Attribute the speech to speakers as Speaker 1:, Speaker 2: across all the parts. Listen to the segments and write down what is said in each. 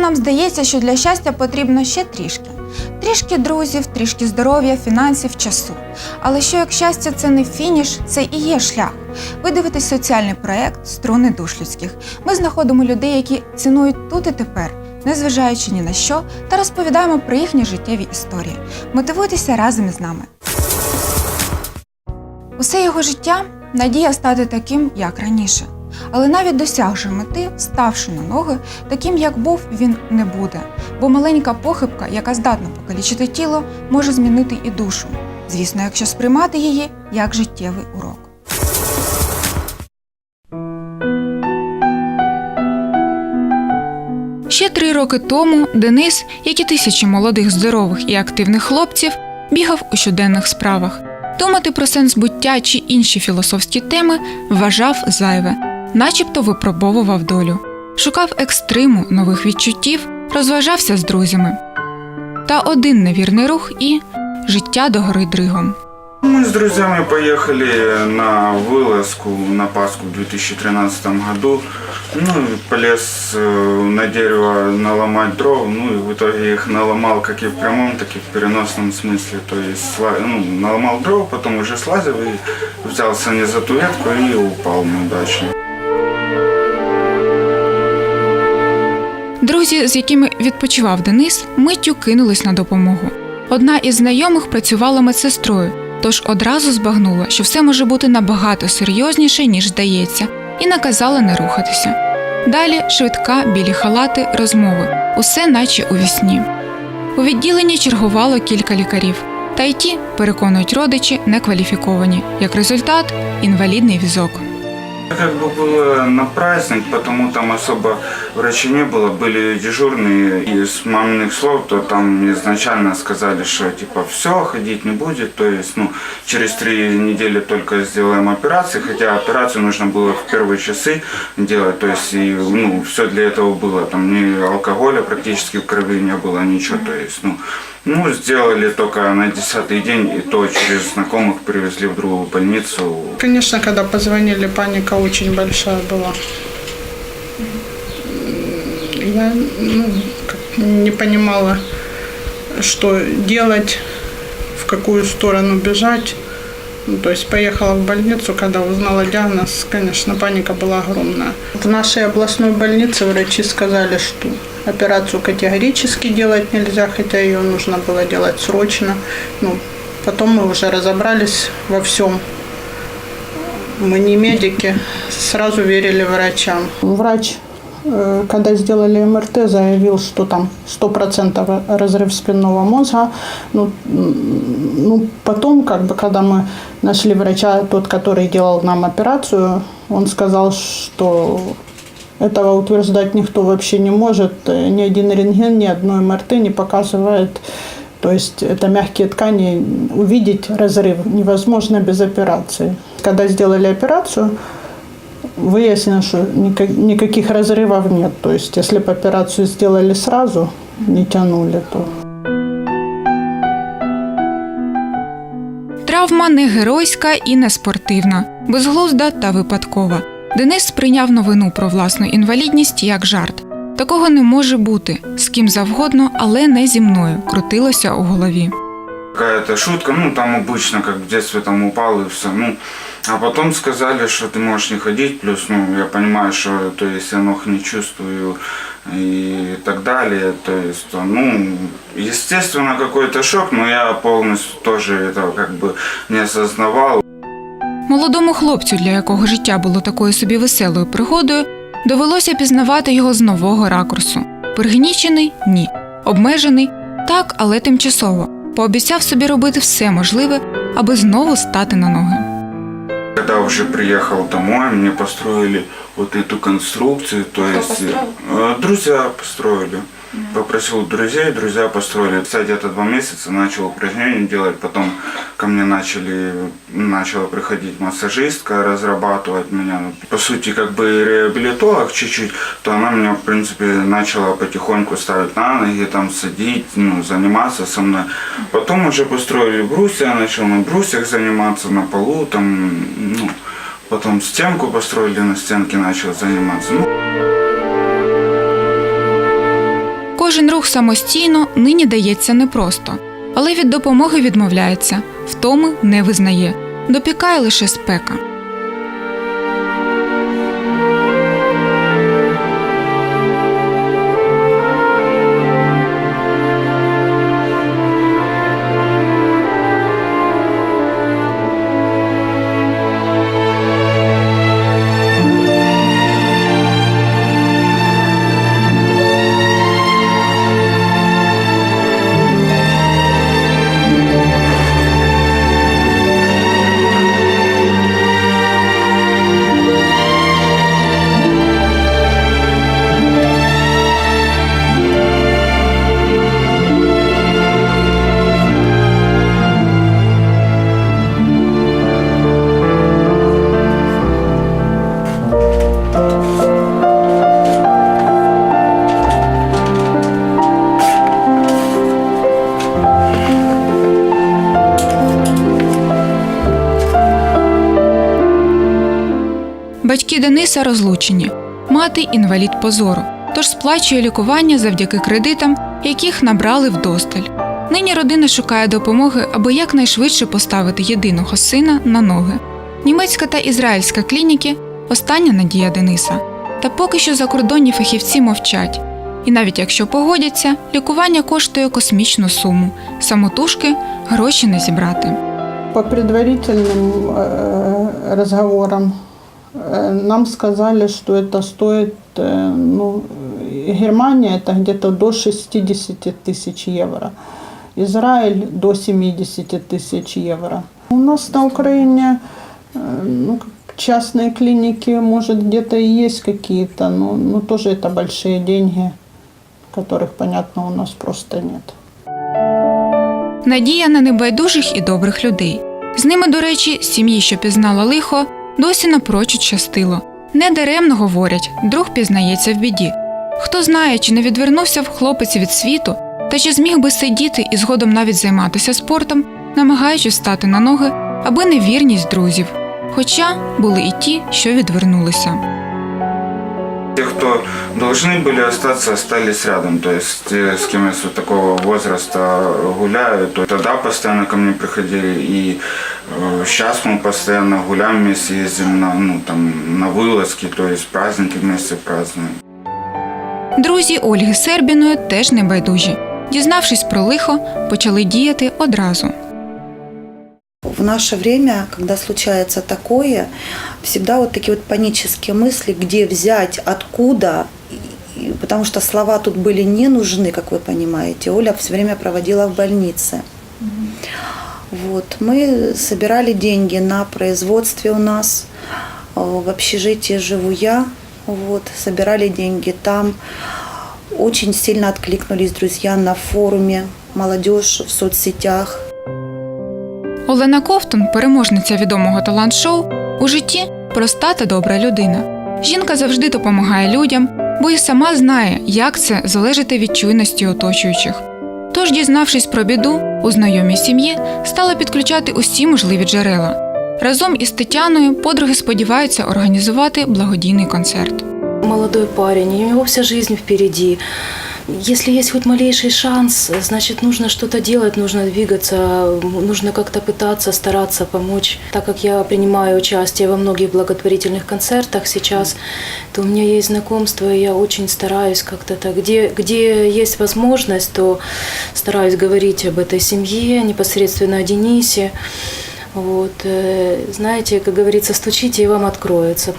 Speaker 1: нам здається, що для щастя потрібно ще трішки. Трішки друзів, трішки здоров'я, фінансів, часу. Але що як щастя це не фініш, це і є шлях. Ви дивитесь соціальний проект Струни душ людських. Ми знаходимо людей, які цінують тут і тепер, незважаючи ні на що, та розповідаємо про їхні життєві історії. Мотивуйтеся разом із нами. Усе його життя надія стати таким, як раніше. Але навіть досягши мети, ставши на ноги, таким як був, він не буде. Бо маленька похибка, яка здатна покалічити тіло, може змінити і душу. Звісно, якщо сприймати її як життєвий урок. Ще три роки тому Денис, як і тисячі молодих, здорових і активних хлопців, бігав у щоденних справах. Думати про сенс буття чи інші філософські теми вважав зайве, начебто випробовував долю, шукав екстриму нових відчуттів, розважався з друзями. Та один невірний рух і життя догорить дригом.
Speaker 2: Мы с друзьями поехали на вылазку на Пасху в 2013 году. Ну, и полез э, на дерево наломать дров, ну и в итоге их наломал как и в прямом, так и в переносном смысле. То есть сла- ну, наломал дров, потом уже слазил и взялся не за ту ветку и упал неудачно.
Speaker 1: Друзі, з якими відпочивав Денис, миттю кинулись на допомогу. Одна із знайомих працювала медсестрою, тож одразу збагнула, що все може бути набагато серйозніше, ніж здається, і наказала не рухатися. Далі швидка, білі халати, розмови, усе наче у вісні. У відділенні чергувало кілька лікарів, та й ті, переконують родичі, не кваліфіковані. Як результат інвалідний візок.
Speaker 2: Как бы было на праздник, потому там особо врачей не было, были дежурные. И с маминых слов, то там изначально сказали, что типа все, ходить не будет. То есть, ну, через три недели только сделаем операцию, хотя операцию нужно было в первые часы делать. То есть, и, ну, все для этого было. Там ни алкоголя практически в крови не было, ничего. То есть, ну, ну, сделали только на десятый день, и то через знакомых привезли в другую больницу.
Speaker 3: Конечно, когда позвонили, паника очень большая была. Я ну, не понимала, что делать, в какую сторону бежать. Ну, то есть поехала в больницу, когда узнала диагноз, конечно, паника была огромная. В нашей областной больнице врачи сказали, что операцию категорически делать нельзя, хотя ее нужно было делать срочно. Ну, потом мы уже разобрались во всем. Мы не медики, сразу верили врачам. Врач, когда сделали МРТ, заявил, что там 100% разрыв спинного мозга. Ну, ну, потом, как бы, когда мы нашли врача, тот, который делал нам операцию, он сказал, что этого утверждать никто вообще не может. Э, Ни один рентген, ни одно МРТ не показывает. То есть это мягкие ткани. Увидеть разрыв невозможно без операции. Когда сделали операцию, выяснилось, что никак- никаких разрывов нет. То есть если бы операцию сделали сразу, не тянули, то
Speaker 1: Травма не геройська і не спортивна, безглузда та випадкова. Денис сприйняв новину про власну інвалідність як жарт. Такого не може бути з ким завгодно, але не зі мною. Крутилося у голові.
Speaker 2: какая-то шутка, ну там обычно, как в детстве там упал и все, ну, а потом сказали, что ты можешь не ходить, плюс, ну, я понимаю, что, то есть я ног не чувствую и так далее, то есть, ну, естественно, какой-то шок, но я полностью тоже этого как бы не осознавал.
Speaker 1: Молодому хлопцю, для якого життя було такою собі веселою пригодою, довелося пізнавати його з нового ракурсу. Пригнічений ні. Обмежений так, але тимчасово. Пообіцяв собі робити все можливе, аби знову стати на ноги.
Speaker 2: Когда уже приехал домой, мне построили вот эту конструкцию, то есть построил? друзья построили. Попросил друзей, друзья построили. Кстати, где-то два месяца начал упражнения делать, потом ко мне начали, начала приходить массажистка, разрабатывать меня. По сути, как бы реабилитолог чуть-чуть, то она меня, в принципе, начала потихоньку ставить на ноги, там садить, ну, заниматься со мной. Потом уже построили брусья, я начал на брусьях заниматься, на полу, там, ну, потом стенку построили, на стенке начал заниматься. Ну,
Speaker 1: Кожен рух самостійно нині дається непросто, але від допомоги відмовляється, втоми не визнає, допікає лише спека. Батьки Дениса розлучені, мати інвалід позору, тож сплачує лікування завдяки кредитам, яких набрали вдосталь. Нині родина шукає допомоги, аби якнайшвидше поставити єдиного сина на ноги. Німецька та ізраїльська клініки остання надія Дениса. Та поки що закордонні фахівці мовчать. І навіть якщо погодяться, лікування коштує космічну суму. Самотужки гроші не зібрати.
Speaker 3: По предварительным э, разговорам э, нам сказали, что это стоит, э, ну, Германия это где-то до 60 тысяч евро, Израиль до 70 тысяч евро. У нас на Украине э, ну, как частные клиники, может, где-то и есть какие-то, но, но тоже это большие деньги, которых, понятно, у нас просто нет.
Speaker 1: Надія на небайдужих і добрих людей. З ними, до речі, сім'ї, що пізнала лихо, досі напрочуд щастило. Недаремно говорять, друг пізнається в біді. Хто знає, чи не відвернувся б хлопець від світу, та чи зміг би сидіти і згодом навіть займатися спортом, намагаючись стати на ноги, аби не вірність друзів. Хоча були і ті, що відвернулися.
Speaker 2: Те, кто должны были остаться, остались рядом. То есть с вот такого возраста гуляю, то тогда постоянно ко мне приходили. И сейчас мы постоянно гуляем вместе, ездим на, ну, там, на вылазки, то есть праздники вместе празднуем.
Speaker 1: Друзі Ольги Сербіної теж не байдужі. Дізнавшись про лихо, почали діяти одразу.
Speaker 4: В наше время, когда случается такое, всегда вот такие вот панические мысли, где взять, откуда, И- потому что слова тут были не нужны, как вы понимаете. Оля все время проводила в больнице. Вот. Мы собирали деньги на производстве у нас. В общежитии живу я. Вот. Собирали деньги там. Очень сильно откликнулись друзья на форуме, молодежь в соцсетях.
Speaker 1: Олена Ковтун, переможниця відомого талант-шоу, у житті проста та добра людина. Жінка завжди допомагає людям, бо й сама знає, як це залежати від чуйності оточуючих. Тож, дізнавшись про біду, у знайомій сім'ї стала підключати усі можливі джерела. Разом із Тетяною подруги сподіваються організувати благодійний концерт.
Speaker 5: молодой парень, у нього вся жизнь впереди. Если есть хоть малейший шанс, значит, нужно что-то делать, нужно двигаться, нужно как-то пытаться, стараться помочь. Так как я принимаю участие во многих благотворительных концертах сейчас, то у меня есть знакомство, и я очень стараюсь как-то так. Где, где есть возможность, то стараюсь говорить об этой семье, непосредственно о Денисе. Вот, э, знаете, как говорится, стучите, и вам откроется.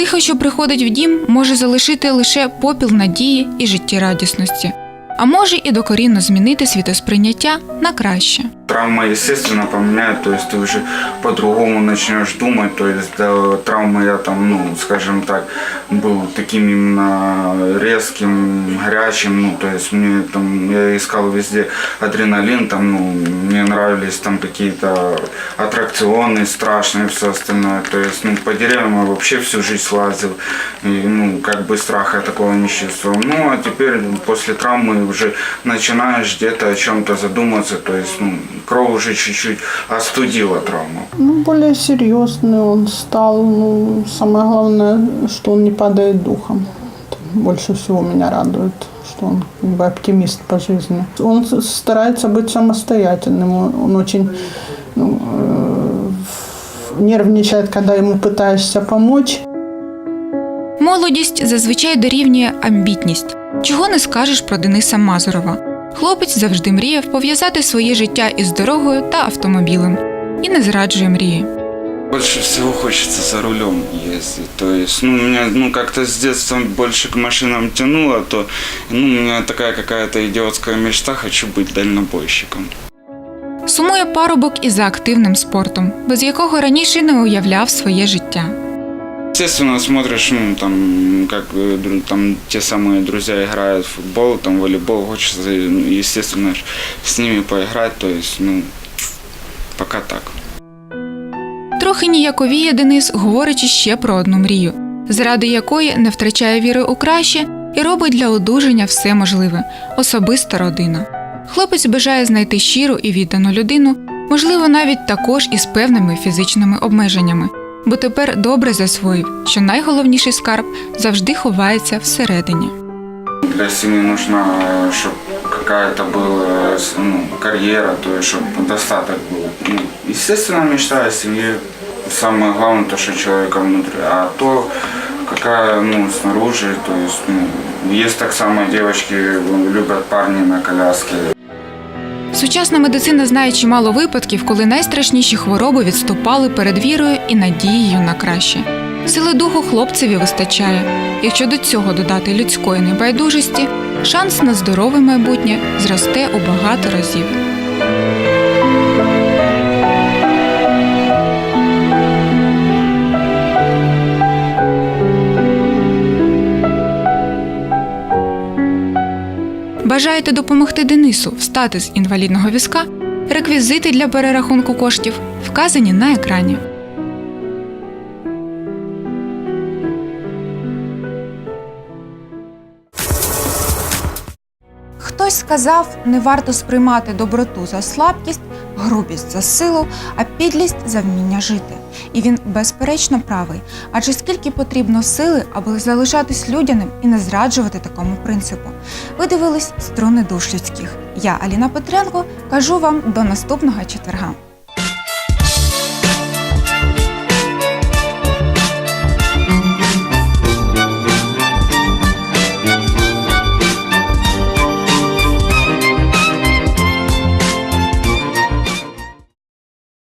Speaker 1: Лихо, що приходить в дім, може залишити лише попіл надії і життєрадісності, а може і докорінно змінити світосприйняття на краще.
Speaker 2: Травма, естественно, поменяет, то есть ты уже по-другому начнешь думать, то есть до травмы я там, ну, скажем так, был таким именно резким, горячим, ну, то есть мне там, я искал везде адреналин, там, ну, мне нравились там какие-то аттракционы страшные, все остальное, то есть, ну, по деревьям я вообще всю жизнь лазил, и, ну, как бы страха такого не чувствовал. Ну, а теперь после травмы уже начинаешь где-то о чем-то задуматься, то есть, ну, кровь уже чуть-чуть остудила травму.
Speaker 3: Ну, более серьезный он стал. Ну, самое главное, что он не падает духом. Это больше всего меня радует, что он как бы оптимист по жизни. Он с- старается быть самостоятельным. Он, он очень ну, э, нервничает, когда ему пытаешься помочь.
Speaker 1: Молодість зазвичай дорівнює амбітність. Чого не скажеш про Дениса Мазурова. Хлопець завжди мріяв пов'язати своє життя із дорогою та автомобілем і не зраджує мрії.
Speaker 2: Больше всего хочется за рулем ездить. То есть, ну, меня, ну, как-то с детства больше к машинам тянуло, то, ну, у меня такая какая-то идиотская мечта, хочу быть дальнобойщиком.
Speaker 1: Сумує парубок і за активним спортом, без якого раніше не уявляв своє життя.
Speaker 2: Естественно, смотришь, ну, там, как э, там те самые друзья играют в футбол, там, волейбол, хочется, естественно, с ними поиграть, то есть, ну, пока так.
Speaker 1: Трохи ніяковіє Денис, говорячи ще про одну мрію, заради якої не втрачає віри у краще і робить для одужання все можливе особиста родина. Хлопець бажає знайти щиру і віддану людину, можливо, навіть також із певними фізичними обмеженнями, бо тепер добре засвоїв, що найголовніший скарб завжди ховається всередині.
Speaker 2: Для семьи нужна, чтобы какая-то была с- ну, карьера, то есть, чтобы достаток был. Ну, естественно, мечта о семье. Самое главное, то, что человека внутри. А то, какая, ну, снаружи, то есть, ну, есть так само девочки ну, любят парни на коляске.
Speaker 1: Сучасна медицина знає чимало випадків, коли найстрашніші хвороби відступали перед вірою і надією на краще. Сили духу хлопцеві вистачає. Якщо до цього додати людської небайдужості, шанс на здорове майбутнє зросте у багато разів. Бажаєте допомогти Денису встати з інвалідного візка? Реквізити для перерахунку коштів вказані на екрані. Хтось сказав, не варто сприймати доброту за слабкість, грубість за силу, а підлість за вміння жити. І він безперечно правий. Адже скільки потрібно сили, аби залишатись людяним і не зраджувати такому принципу. Ви дивились струни душ людських. Я, Аліна Петренко, кажу вам до наступного четверга.